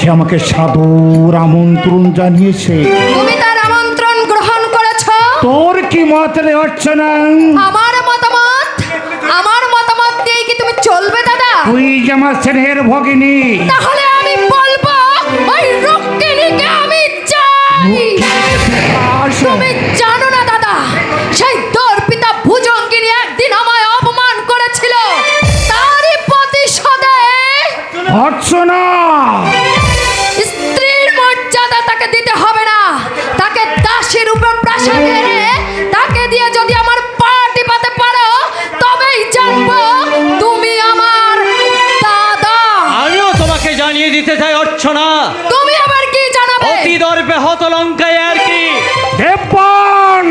সে আমাকে সাদর আমন্ত্রণ জানিয়েছে। তুমি তার আমন্ত্রণ গ্রহণ করেছ? তোর কি মত রে অর্চনা? আমার মতামত? আমার মতামত দিয়ে কি তুমি চলবে দাদা? তুই যে আমার স্নেহের ভগিনী। তাহলে আমি বলব ওই রুক্মিণীকে আমি চাই। তুমি জানো না দাদা সেই দর্পিতা ভুজঙ্গিনী একদিন আমায় অপমান করেছিল। তারই প্রতিশোধে অর্চনা তাকে দিয়ে যদি আমার পা টিপাতে পারো তবেই জানব তুমি আমার দাদা। আমিও তোমাকে জানিয়ে দিতে চাই অর্চনা। তুমি আবার কি জানাবে? অতি দর্পে হত লঙ্কায় আর কি? দেবন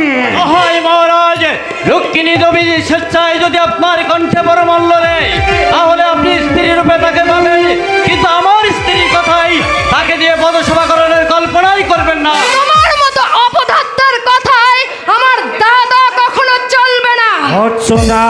হয় মহারাজ রুক্মিণী দেবী স্বেচ্ছায় যদি আপনার কণ্ঠে বড় মূল্য নেই তাহলে আপনি স্ত্রী রূপে তাকে পাবেন। কিন্তু আমার স্ত্রীর কথাই তাকে দিয়ে পদসভা করানোর কল্পনাই করবেন না তোমার মতো অপদার্থের কথায় আমার দাদা কখনো চলবে না অর্চনা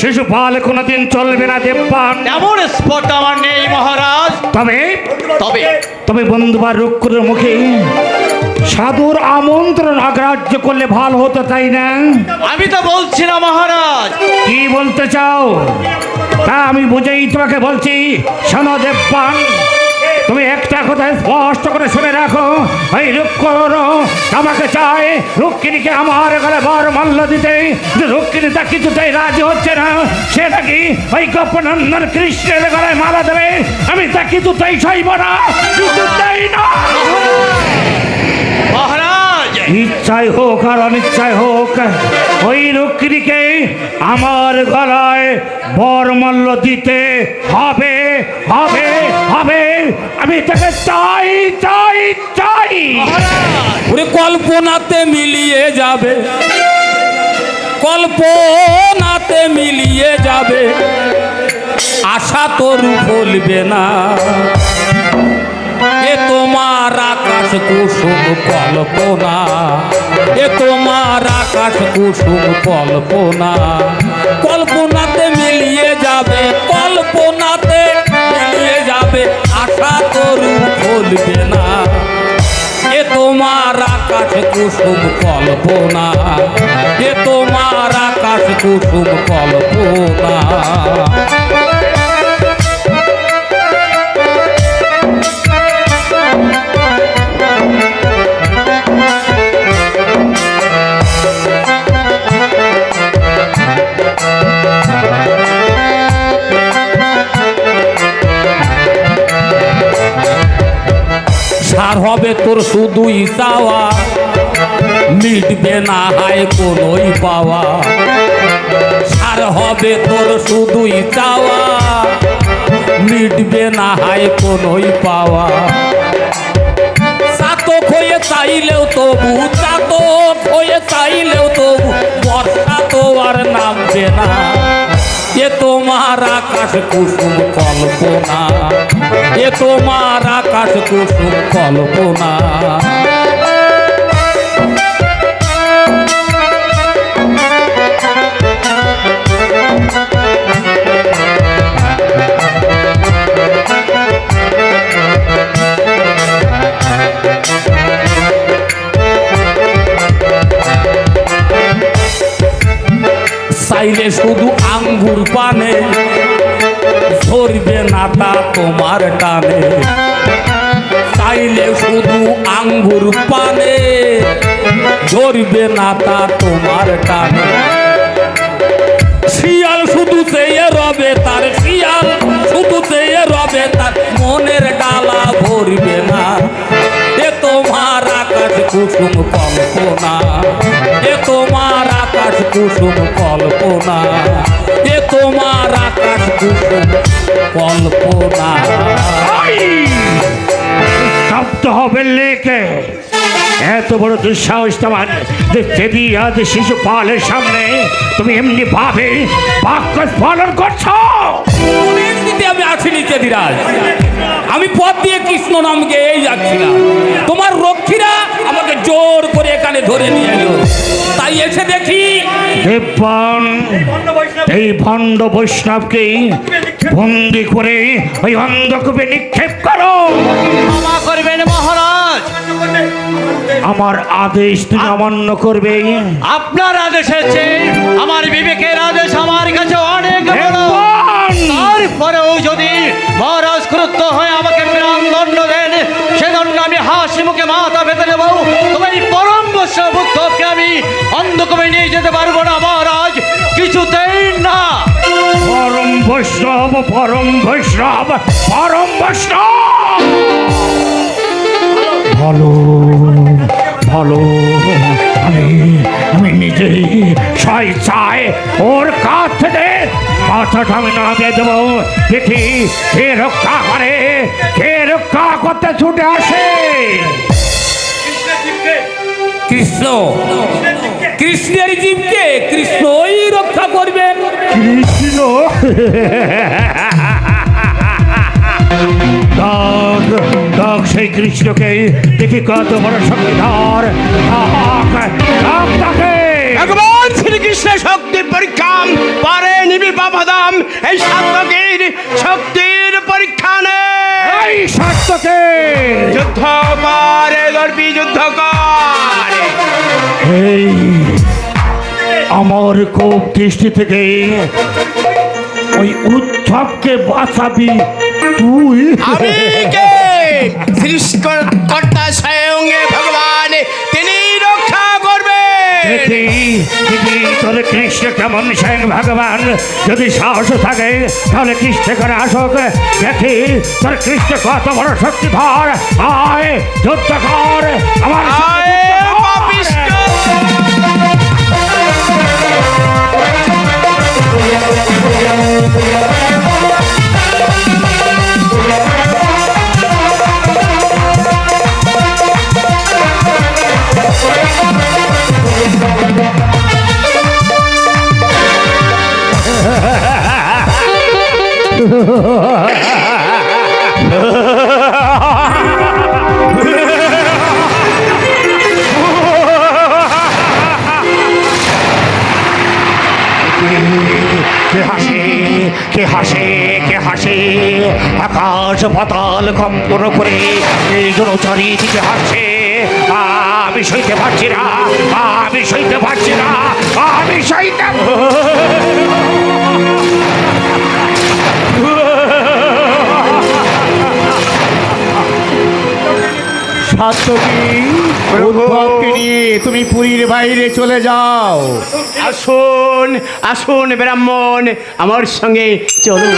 শিশুপাল কোনোদিন চলবে না দেবপান এমন স্পট আমার নেই মহারাজ। তবে তবে। তবে বন্ধুবার রক্ষুরের মুখে সাধুর আমন্ত্রণ অগ্রাহ্য করলে ভালো হতো তাই না? আমি তো বলছি না মহারাজ। কি বলতে চাও? তা আমি বুঝেই তোমাকে বলছি শোনো দেবপান তুমি একটা কথা স্পষ্ট করে শুনে রাখো। এই রুক্ষর আমাকে চাই রুক্মিণীকে আমার গলে বর মাল্য দিতে। রুক্মিণী তা কিছুতেই রাজি হচ্ছে না। সে নাকি ওই গোপনন্দন কৃষ্ণের গলায় মালা দেবে। আমি তা কিছুতেই সইব না। কিছুতেই না। ইচ্ছাই হোক আর অনিচ্ছাই হোক, ওই রুক্মিণীকে আমার গলায় বরমল্ল দিতে হবে হবে হবে। আমি তাকে চাই চাই চাই। ওরে কল্পনাতে মিলিয়ে যাবে। কল্পনাতে মিলিয়ে যাবে। আশা তোর ফলবে না। তোমার আকাশ কুসুম কল্পনা। এ তোমার আকাশ কুসুম কল্পনা। কল্পনাতে মিলিয়ে যাবে, কল্পনাতে মিলিয়ে যাবে, আশা তোর ফলবে না। এ তোমার আকাশ কুসুম কল্পনা। এ তোমার আকাশ কুসুম কল্পনা। সার হবে তোর শুধুই চাওয়া। মিটবে না হায় কোনোই পাওয়া। সার হবে তোর শুধুই চাওয়া। মিটবে না হায় কোনোই পাওয়া। চাতক হয়ে চাইলেও তবু, চাতক হয়ে চাইলেও তবু, বর্ষা তো আর নামবে না। তোমার আকাশ কুসুম কল্পনা। এ তোমার আকাশ কুসুম কল্পনা। চাইলে শুধু আঙ্গুর পানে। ধরবে না তা তোমার টানে। চাইলে শুধু আঙ্গুর পানে। ধরবে না তা তোমার টানে। শিয়াল শুধু চেয়ে রবে তার শিয়াল, শুধু চেয়ে রবে তার মনের ডালা ভরবে না। কুসুম কল্পনা। এ তোমার আকাশ কুসুম কল্পনা। এ তোমার আকাশ কুসুম কল্পনা। শব্দ হবে লেকে। এত বড় দুঃসাহস তোমার দেবী আজ শিশু পালের সামনে তুমি এমনি ভাবে বাক্য পালন করছ। আমি আসিনি চেদিরাজ। আমি পথ দিয়ে কৃষ্ণ নাম গেয়েই যাচ্ছিলাম। ধরে নিয়ে এলো। তাই এসে দেখি দেববান এই ভণ্ড বৈষ্ণবকে বন্দি করে ওই অন্ধকূপে নিক্ষেপ করো। ক্ষমা করবেন মহারাজ। আমার আদেশ তুমি অমান্য করবে। আপনার আদেশ চেয়ে আমার বিবেকের আদেশ আমার কাছে অনেক বড়! তারপরেও যদি মহারাজ ক্রুদ্ধ হয়ে আমাকে প্রাণ দণ্ড দেন সে দণ্ড আমি হাসি মুখে মাথা পেতে নেব। তবে এই পরম বৎস বুদ্ধকে আমি অন্ধকমে নিয়ে যেতে পারব না, মহারাজ। কিছুতেই না। পরম বৈষ্ণব পরম বৈষ্ণব পরম বৈষ্ণব। ভালো ভালো, আমি আমি নিজেই স্বেচ্ছায় ওর কাছ থেকে মাথাটা আমি নামিয়ে দেবো দেখি কে রক্ষা করে কে রক্ষা করতে ছুটে আসে। কৃষ্ণ কৃষ্ণের জীবকে কৃষ্ণই রক্ষা করবেন। কৃষ্ণ? ডাক ডাক সেই কৃষ্ণকে দেখি কত বড় শক্তিধর। তাকে শ্রীকৃষ্ণের শক্তির পরীক্ষা পারে নিবি বাবাদাম এই সাত্তকের শক্তির পরীক্ষা নে। এই সত্যকে যুদ্ধ করে গর্বী যুদ্ধ কর এই আমার কোপ দৃষ্টি থেকে ওই উৎসবকে বাঁচাবি তুই। আমি কে? সৃষ্টিকর্তা তোর কৃষ্ণ কেমন স্বয়ং ভগবান? যদি সাহস থাকে তাহলে কৃষ্ণ করে আসুক। দেখি তোর কৃষ্ণ কত বড় শক্তিধর। আয় যুদ্ধ কর আমার সাথে কে হাসে কে হাসে হাসে? আকাশ পাতাল কম্পন করে এই জন্য চারিদিকে হাসছে আমি সইতে পারছি না, আমি সইতে পারছি না, আমি সইতে উদ্ভবকে নিয়ে তুমি পুরীর বাইরে চলে যাও। আসুন আসুন ব্রাহ্মণ আমার সঙ্গে চলুন।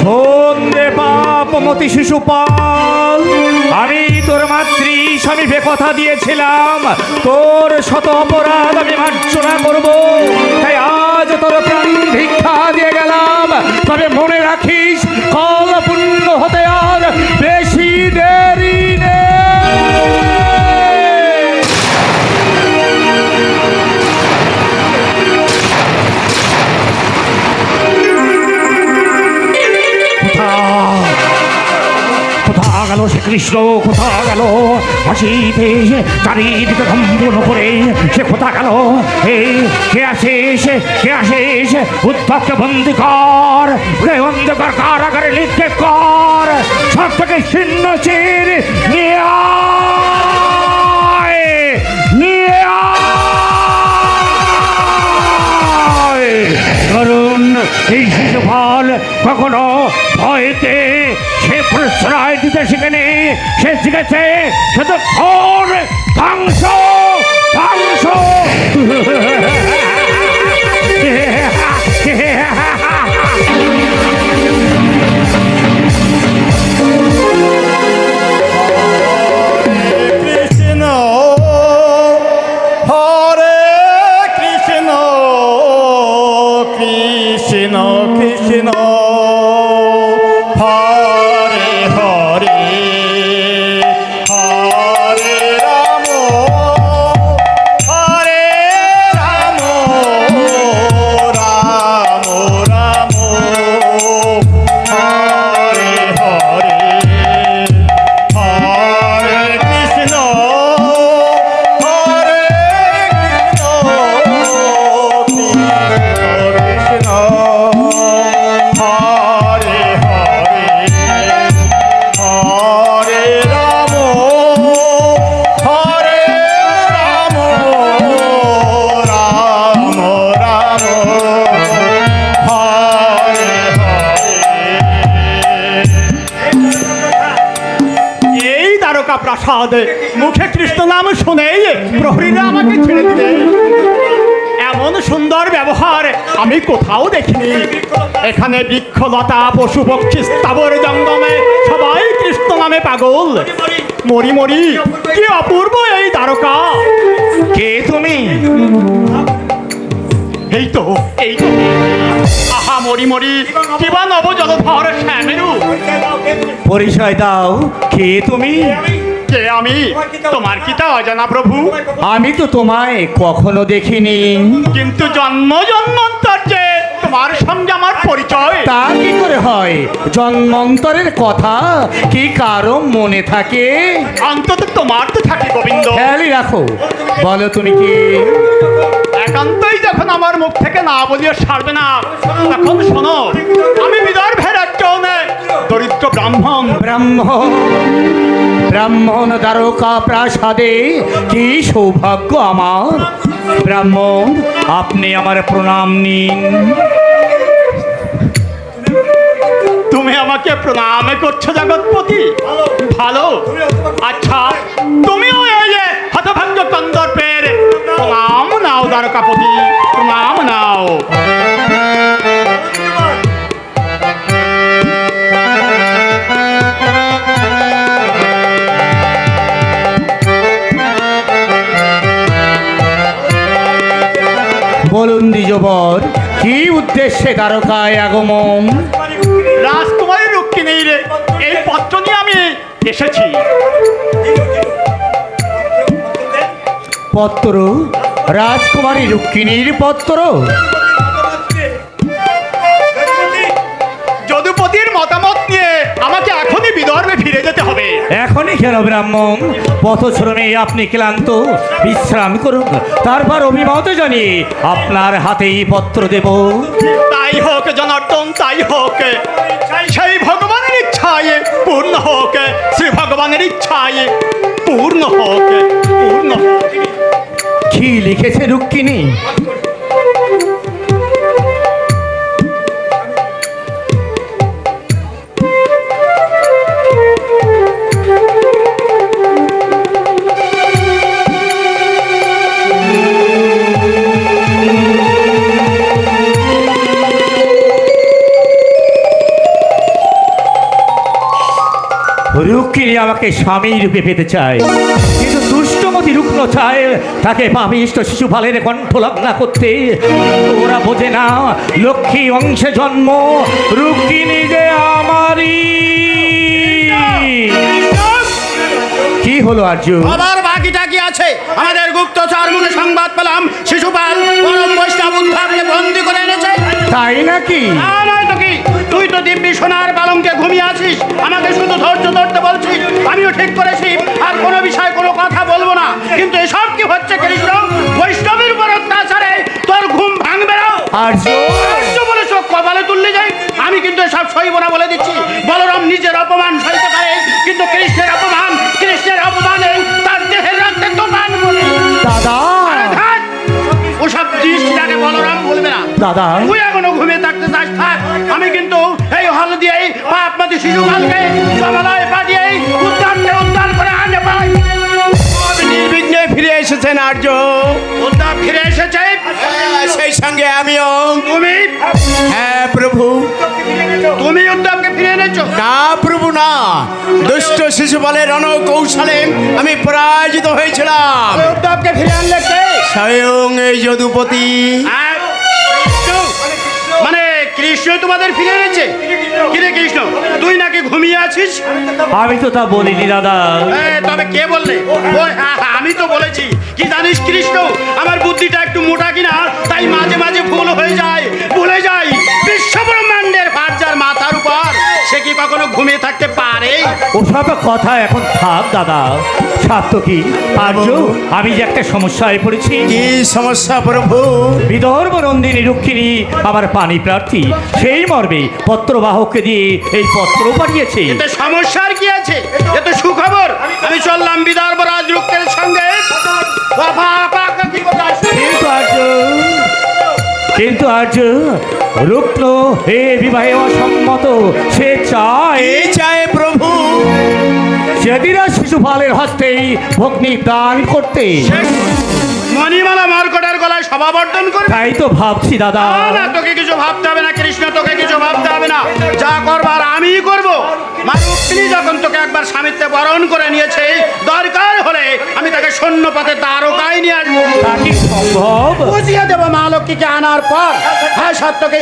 সন্ধে পাপমতি শিশুপাল। আমি তোর মাতৃ স্বামীকে কথা দিয়েছিলাম। তোর শত অপরাধ আমি মার্জনা করব। তাই আজ তোর প্রাণ ভিক্ষা দিয়ে গেলাম। তবে মনে রাখিস কল পূর্ণ হতে আর কৃষ্ণ কোথা গেল? হাসিতে চারিদিকে কম্পন করে সে কোথা গেল? এই কে আসে সে? কে আসে সে? উদ্ধবকে বন্দি কর অন্ধকার কারাগারে নিক্ষেপ কর। সব থেকে ছিন্ন চির নিয়ে এই শিশুপাল কখনো ভয়তে প্রশ্রয় দিতে শিখেনি। সে শিখেছে শুধু ফোন ধ্বংস ধ্বংস। প্রসাদ মুখে কৃষ্ণ নাম শুনেই প্রহরীরা আমাকে ছেড়ে দিলে। এমন সুন্দর ব্যবহার আমি কোথাও দেখিনি। এখানে বৃক্ষলতা, পশু পক্ষী, স্থাবর জঙ্গমে সবাই কৃষ্ণ নামে পাগল। মরি মরি, কি অপূর্ব এই দ্বারকা। কে তুমি? এই তো এই তো। আহা, মরি মরি কিবা নব জলধর শ্যামেরু। পরিচয় দাও, কে তুমি? কে আমি? তোমার কি তা অজানা প্রভু? আমি তো তোমায় কখনো দেখিনি। কিন্তু জন্ম জন্মান্তর যে তোমার সঙ্গে আমার পরিচয়। তা কি করে হয়? জন্মান্তরের কথা কি কারও মনে থাকে? অন্তত তোমার তো থাকে গোবিন্দ। খেয়ালই রাখো। বলো তুমি কি? একান্তই যখন আমার মুখ থেকে না বলিও সারবে না তখন শোনো আমি বিদর্ভের একজন দরিদ্র ব্রাহ্মণ। ব্রাহ্মণ। ব্রাহ্মণ দ্বারকা প্রাসাদে, কি সৌভাগ্য আমার। ব্রাহ্মণ, আপনি আমার প্রণাম নিন। তুমি আমাকে প্রণাম করছ, জগৎপতি। ভালো। আচ্ছা তুমিও এই যে হতভাগ্য কন্দর্পের প্রণাম নাও, দ্বারকাপতি। প্রণাম নাও। দ্বিজবর কি উদ্দেশ্যে দ্বারকায় আগমন? রাজকুমারী রুক্মিণীর এই পত্র নিয়ে আমি এসেছি। পত্র? রাজকুমারী রুক্মিণীর পত্র? বিদর্ভে ফিরে যেতে হবে। এখনই কেন ব্রাহ্মণ পথশ্রমে আপনি ক্লান্ত বিশ্রাম করুন তারপর অভিমত জানিয়ে আপনার হাতেই পত্র দেব। তাই হোক জনার্দন তাই হোক। সেই ভগবানের ইচ্ছায় পূর্ণ হোক শ্রী ভগবানের ইচ্ছায় পূর্ণ হোক পূর্ণ হোক। কি লিখেছে রুক্মিণী? রুক্মিণী আমাকে স্বামী রূপে পেতে চায়। কিন্তু দুষ্টমতি রুগ্ন চায় তাকে পাপিষ্ট শিশুপালের কণ্ঠলগ্না করতে ওরা বোঝে না লক্ষ্মী অংশে জন্ম রুক্মিণী যে আমারই। কি হলো আর্য আবার বাকিটা কি আছে? আমাদের গুপ্তচর মুখে সংবাদ পেলাম শিশুপাল পরম বৈষ্ণব উদ্ধারকে বন্দি করে এনেছে। তাই নাকি? তা দিব্যি সোনার পালঙ্কে ঘুমিয়ে আছিস? আমাকে শুধু ধৈর্য ধরতে বলছিস? আমিও ঠিক করেছি। আর কোনো বিষয়ে কোনো কথা বলব না। কিন্তু এসব কি হচ্ছে কৃষ্ণ বৈষ্ণবের উপর অত্যাচারে তোর ঘুম ভাঙবে না? আর্য। বলে চোখ কপালে তুললে যাই। আমি কিন্তু এসব সইব না বলে দিচ্ছি। বলরাম নিজের অপমান সইতে পারে কিন্তু কৃষ্ণের অপমান কৃষ্ণের অপমানে তার দেহের রক্তে দোকান বলে। দাদা। ওসব দৃষ্টিটাকে বলরাম বলবে না। দাদা। তুই এখনও ঘুমিয়ে থাকতে চাস থাক। আমি কিন্তু এই হল দিয়েই পাপমতি শিশুকালকে জমালয়ে পাঠিয়ে উদ্ধারকে উদ্ধার করে আনে পাই। নির্বিঘ্নে ফিরে এসেছেন আর্য। উদ্ধার ফিরে এসেছে। হ্যাঁ, সেই সঙ্গে আমিও। তুমি? হ্যাঁ প্রভু। তুমি উদ্ধারকে ফিরে এনেছো? না প্রভু না। দুষ্ট শিশুপালের রণকৌশলে আমি পরাজিত হয়েছিলাম। উদ্ধারকে ফিরে আনলে স্বয়ং এই যদুপতি। হ্যাঁ? কৃষ্ণ? তোমাদের ফিরে এনেছে। কিরে কৃষ্ণ তুই নাকি ঘুমিয়ে আছিস? আমি তো তা বলিনি দাদা। তবে কে বললে? হ্যাঁ, হ্যাঁ, আমি তো বলেছি। কি জানিস কৃষ্ণ আমার বুদ্ধিটা একটু মোটা কিনা তাই মাঝে মাঝে ভুল হয়ে যায় ভুলে যাই। বিশ্ব ব্রহ্মাণ্ডের ভার যার মাথার উপর। সে কি কখনো ঘুমিয়ে থাকতে ওসব কথা এখন থাক দাদা। সাত্য কি? আর্য আমি যে একটা সমস্যায় পড়েছি। কি সমস্যা প্রভু? বিদর্ভ নন্দিনী আমার পানি প্রার্থী সেই মর্মে পত্রবাহককে দিয়ে এই পত্র পাঠিয়েছে। এতে সমস্যার কি আছে? এ তো সুখবর। আমি চললাম বিদর্ভ রাজরুক্তের সঙ্গে? কিন্তু আর্য কিন্তু আর্য রুক্ন হে বিবাহে অসম্মত সে চায় সে শিশুপালের হস্তেই ভগ্নি দান করতে। মণিমালা মার্কটের গলায় সভাবর্ধন করে তাই তো ভাবছি দাদা। না, তোকে কিছু ভাবতে হবে না কৃষ্ণ তোকে কিছু ভাবতে হবে না। যা করবার আমিই করব। মা রুক্মিণী যখন একবার স্বামীত্বে বরণ করে নিয়েছে দরকার হলে আমি তাকে সৈন্য পথে দ্বারকায় নিয়ে আসব। সম্ভব? বুঝিয়ে দেবো মা লক্ষ্মীকে আনার পর। হ্যাঁ সত্যকে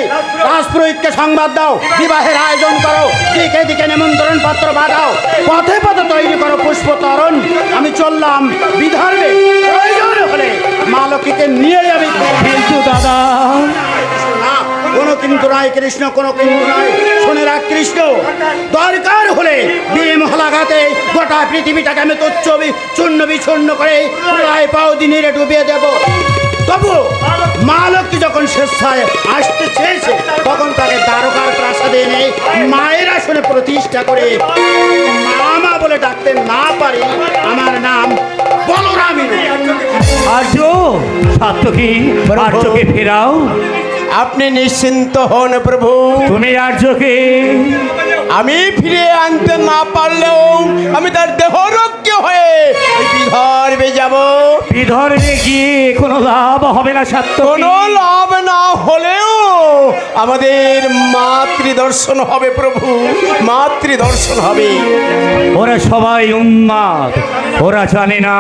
রাজপুরোহিতকে সংবাদ দাও বিবাহের আয়োজন করো। দিকে দিকে নিমন্ত্রণ পত্র বাঁধাও পথে পথে তৈরি করো পুষ্প তরণ। আমি চললাম বিদর্ভে প্রয়োজন হলে মা লক্ষ্মীকে নিয়ে যাবে। কিন্তু দাদা কোনো কিন্তু নাই কৃষ্ণ কোনো কিন্তু নাই শুনে রাখ কৃষ্ণ। দরকার হলে বিমহলাঘাতে গোটা পৃথিবীটাকে আমি তুচ্ছ বি- চূর্ণ বিচূর্ণ করে প্রায় পাও দিনের ডুবিয়ে দেব। তবু মা লক্ষ্মী যখন স্বেচ্ছায় আসতে চেয়েছে তখন তাকে দ্বারকার প্রাসাদে এনে মায়ের আসনে প্রতিষ্ঠা করে মামা বলে ডাকতে না পারি আমার নাম বলরামী। নয়। আর্য সাত্যকী আর্যকে ফেরাও। আপনি নিশ্চিন্ত হন প্রভু। তুমি আর্যকে আমি ফিরে আনতে না পারলেও আমি তার দেহরজ্ঞ হয়ে বিদর্ভে যাব। বিধর্মে গিয়ে কোনো লাভ হবে না সাত্য। কোনো লাভ না হলেও আমাদের মাতৃদর্শন হবে প্রভু মাতৃদর্শন হবে। ওরা সবাই উন্মাদ ওরা জানে না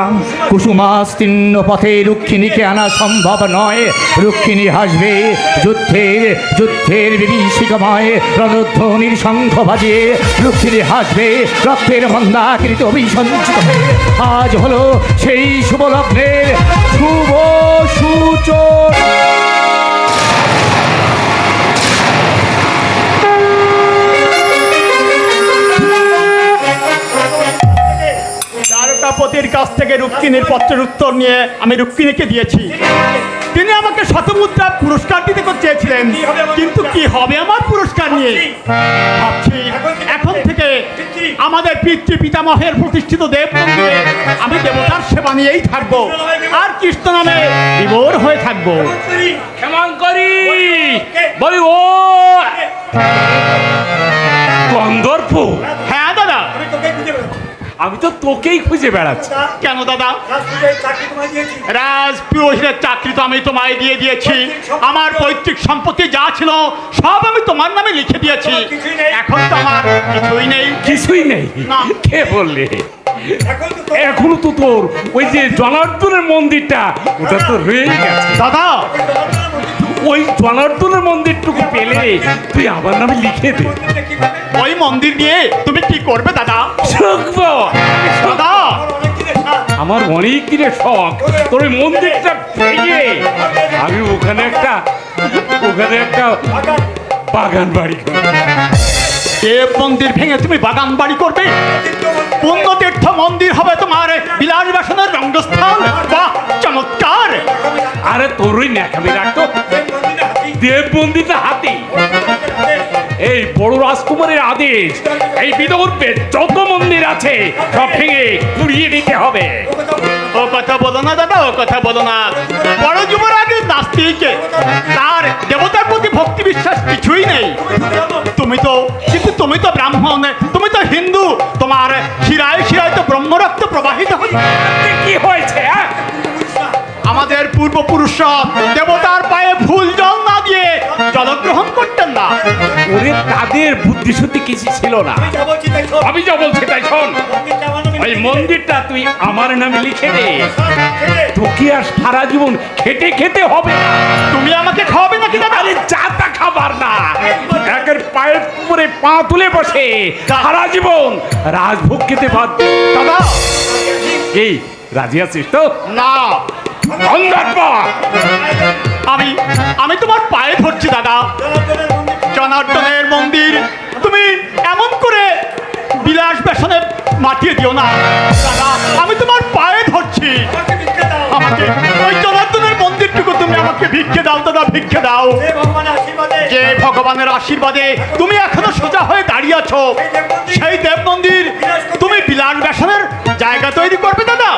কুসুমাস্তীর্ণ পথে রুক্মিণীকে আনা সম্ভব নয়। রুক্মিণী হাসবে যুদ্ধের যুদ্ধের বিভীষিকাময় রণধ্বনির শঙ্খ বাজিয়ে রুক্মিণী হাসবে রক্তের মন্দাকৃত অভিসঞ্চিত আজ হলো সেই শুভ লগ্নের শুভ সূচনা দ্বারকাপতির কাছ থেকে রুক্মিণীর পত্রের উত্তর নিয়ে আমি রুক্মিণীকে দিয়েছি। তিনি আমাকে শতমুদ্রা পুরস্কার দিতে চেয়েছিলেন। কিন্তু কি হবে আমার পুরস্কার নিয়ে? ভাবছি। এখন থেকে আমাদের পিতৃ পিতামহের প্রতিষ্ঠিত দেব মন্দিরে আমি দেবতার সেবা নিয়েই থাকব। আর কৃষ্ণ নামে বিভোর হয়ে থাকব। বলি ও! গন্ধর্প। হ্যাঁ আমি তো তোকেই খুঁজে বেড়াচ্ছি। কেন দাদা? রাজ পুরোহিতের চাকরি তো আমি তোমায় দিয়ে দিয়েছি। আমার পৈতৃক সম্পত্তি যা ছিল সব আমি তোমার নামে লিখে দিয়েছি। এখন তো আমার কিছুই নেই। কিছুই নেই। কে বললে? এখনও তো তোর ওই যে জনার্দনের মন্দিরটা ওটা তো রয়ে গেছে। দাদা ওই জনার্দনের মন্দিরটুকু পেলে তুই আমার নামে লিখে দে। ওই মন্দির নিয়ে তুমি কি করবে দাদা? শিখব দাদা! আমার অনেক দিনের শখ। তোর ওই মন্দিরটা ভেঙে আমি ওখানে একটা ওখানে একটা বাগান বাড়ি। দেব মন্দির ভেঙে তুমি বাগান বাড়ি করবে। পুণ্যতীর্থ মন্দির হবে তোমার বিলাস বাসনের রঙ্গস্থান। বাহ চমৎকার! আরে তোর ওই ন্যাকামি রাখতো দেব মন্দিরটা হাতে। এই বড় রাজকুমারের আদেশ এই বিদর্ভে যত মন্দির আছে সব ভেঙে পুড়িয়ে দিতে হবে। ও কথা বলো না দাদা ও কথা বলো না। বড় যুবরাজের নাস্তিক তার দেবতার প্রতি ভক্তি বিশ্বাস কিছুই নেই। তুমি তো কিন্তু তুমি তো ব্রাহ্মণ তুমি তো হিন্দু তোমার শিরায় শিরায় তো ব্রহ্মরক্ত প্রবাহিত কি হয়েছে হ্যাঁ? আমাদের পূর্বপুরুষরা দেবতার পায়ে দিয়ে জলগ্রহণ করতেন না। ওরে তাদের বুদ্ধি শুদ্ধি কিছু ছিল না। আমি যা বলছি তাই শোন। ওই মন্দিরটা তুই আমার নামে লিখে দে। তোকে আর সারা জীবন খেটে খেতে হবে না। তুমি আমাকে খাওয়াবে নাকি দাদা? আরে চাটা খাবার না। একের পায়ের উপরে পা তুলে বসে সারা জীবন রাজভোগ খেতে বাধ্য। দাদা। এই রাজি আছিস তো? না। গন্ধর্ব আমি আমি তোমার পায়ে ধরছি, দাদা। জনার্দনের মন্দির, তুমি এমন করে বিলাস বেসনে মাতিয়ে দিও না। দাদা, আমি তোমার পায়ে ধরছি। আমাকে ওই জনার্দনের মন্দিরটুকু তুমি আমাকে ভিক্ষে দাও, দাদা, ভিক্ষে দাও। যে ভগবানের আশীর্বাদে তুমি এখনও সোজা হয়ে দাঁড়িয়ে আছো, সেই দেব মন্দির তুমি বিলাস বেসনের জায়গা তৈরি করবে, দাদা।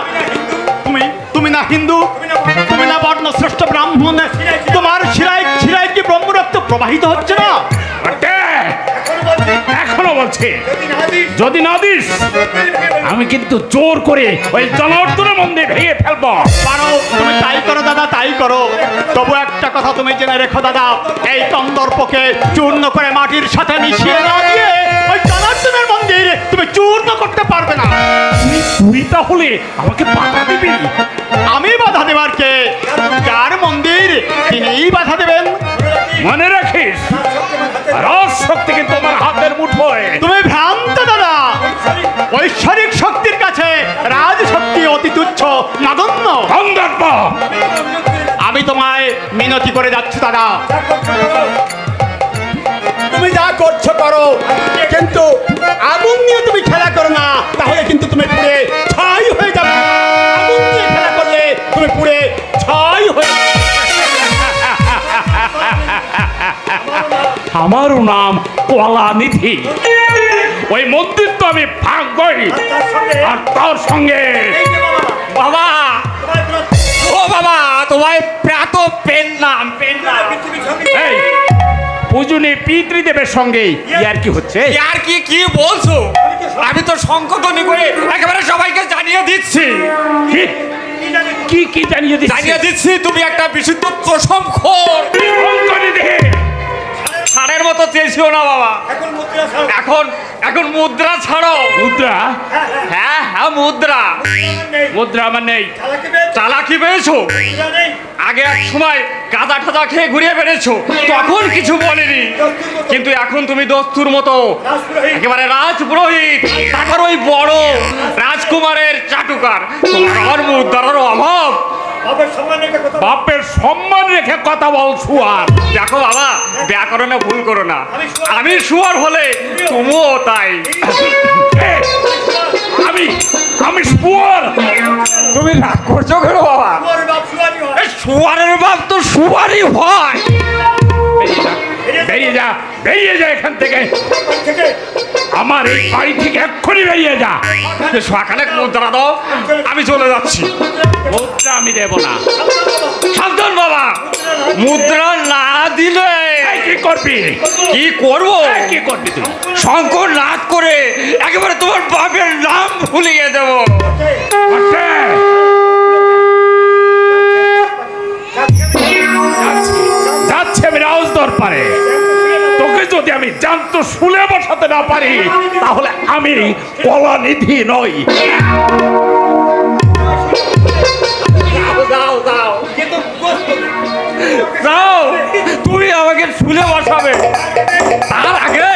তুমি তুমি না হিন্দু শ্রেষ্ঠ ব্রাহ্মণ। তোমার শিরায় শিরায় কি ব্রহ্মরক্ত প্রবাহিত হচ্ছে না? বলছি যদি না দিস আমি কিন্তু জোর করে ওই জনার্দনের মন্দির ভেঙে ফেলব। পারো তুমি তাই করো দাদা তাই করো। তবু একটা কথা তুমি জেনে রেখো দাদা এই কন্দর্পকে চূর্ণ করে মাটির সাথে মিশিয়ে না দিয়ে ওই জনার্দনের মন্দির তুমি চূর্ণ করতে পারবে না। তুই তাহলে আমাকে বাধা দিবি? আমি বাধা দেবার কে? যার মন্দির তিনিই বাধা দেবেন। মনে রাখিস? রস শক্তি কিন্তু আমার হাতের মুঠোয় তুমি ভ্রান্ত দাদা। ঐশ্বরিক শক্তির কাছে রাজ শক্তি অতি তুচ্ছ। নগণ্য গন্ধর্ব আমি তোমায় মিনতি করে যাচ্ছি দাদা। তুমি যা করছ করো। কিন্তু আগুন নিয়ে তুমি খেলা করো না। তাহলে কিন্তু তুমি পুড়ে আমারও নাম কলানিধি। ওই মন্দির তো আমি ভাগবই আর তার সঙ্গে বাবা ও বাবা তোমায় প্রাত পেন নাম। পেন নাম এই পূজনী পিতৃদেবের সঙ্গে ইয়ার কি হচ্ছে? আর কি কি বলছো? আমি তো সংকটনি করে একেবারে সবাইকে জানিয়ে দিচ্ছি। কি? কি জানিয়ে দিচ্ছি? জানিয়ে দিচ্ছি তুমি একটা বিশুদ্ধ চষম সারের মতো চেয়েছিও না বাবা। এখন এখন মুদ্রা ছাড়ো। মুদ্রা? হ্যাঁ হ্যাঁ মুদ্রা। মুদ্রা আমার নেই। চালাকি পেয়েছ? আগে এক সময় কাদা ঠাদা খেয়ে ঘুরিয়ে বেড়েছো। তখন কিছু বলিনি। কিন্তু এখন তুমি দস্তুর মতো। একেবারে রাজপুরোহিত। তারপর ওই বড় রাজকুমারের চাটুকার। তোমার মুদ্রার অভাব। বাপের সম্মান রেখে কথা বল। সুয়ার। দেখো বাবা ব্যাকরণে ভুল করো না। আমি শুয়ার হলে তুমিও তাই। আমি আমি সুয়ার। তুমি রাগ করছ কেন বাবা? এই শুয়ারের বাপ তো সুয়ারই হয়। বেরিয়ে যা বেরিয়ে যা। এখান থেকে আমার এই বাড়ি থেকে এক্ষুনি বেরিয়ে যা। সকালে মুদ্রা দাও আমি চলে যাচ্ছি। মুদ্রা আমি দেব না। সাবধান বাবা। মুদ্রা না দিলে কি করবি? কি করব? কি করবি তুই? শঙ্কর নাচ করে একেবারে তোমার বাপের নাম ভুলিয়ে দেব? যাচ্ছে। আমি রাউজ দরবারে। যদি আমি জানত শুলে বসাতে না পারি তাহলে আমি কলানিধি নই। যাও তুমি আমাকে শুলে বসাবে। তার আগে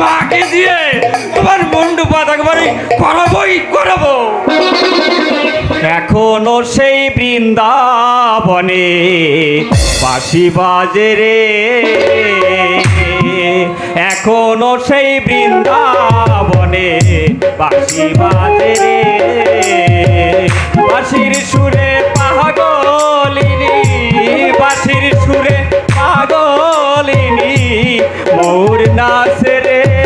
মাকে দিয়ে তোমার মন্ডপাত একবারে করাবোই করাবো। এখনও সেই বৃন্দাবনে বাঁশি বাজে রে। এখনও সেই বৃন্দাবনে বাসি বাজে বাসির সুরে পাগলিনি বাসির সুরে পাগলিনী মৌর নাচে রে।